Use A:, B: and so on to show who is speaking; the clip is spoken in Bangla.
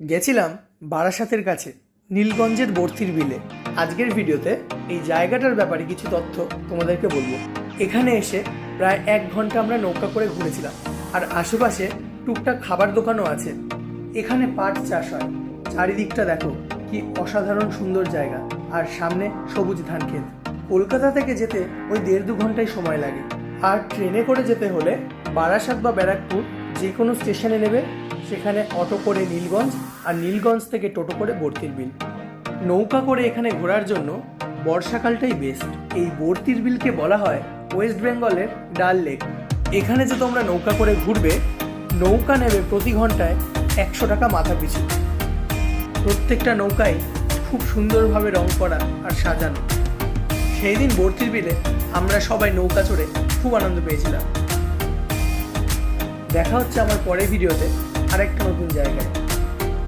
A: গেছিলাম বারাসাতের কাছে, নীলগঞ্জের বর্তির বিলে। আজকের ভিডিওতে এই জায়গাটার ব্যাপারে কিছু তথ্য তোমাদেরকে বলব। এখানে এসে প্রায় এক ঘণ্টা আমরা নৌকা করে ঘুরেছিলাম। আর আশেপাশে টুকটাক খাবার দোকানও আছে। এখানে পাট চাষ হয়। চারিদিকটা দেখো কি অসাধারণ সুন্দর জায়গা। আর সামনে সবুজ ধান ক্ষেত। কলকাতা থেকে যেতে ওই দেড় দু ঘন্টায় সময় লাগে। আর ট্রেনে করে যেতে হলে বারাসাত বা ব্যারাকপুর যে কোনো স্টেশনে নেবে, সেখানে অটো করে নীলগঞ্জ আর নীলগঞ্জ থেকে টোটো করে বর্তির বিল নৌকা করে এখানে ঘোরার জন্য বর্ষাকালটাই বেস্ট এই বর্তির বিলকে বলা হয় ওয়েস্ট বেঙ্গলের ডাল লেক। এখানে যে তোমরা নৌকা করে ঘুরবে, নৌকা নেবে প্রতি ঘন্টায় একশো টাকা মাথা পিছু। প্রত্যেকটা নৌকায় খুব সুন্দরভাবে রং করা আর সাজানো। সেই দিন বর্তির বিলে আমরা সবাই নৌকা চড়ে খুব আনন্দ পেয়েছিলাম। দেখা হচ্ছে আমার পরের ভিডিওতে আরেকটা নতুন জায়গায়।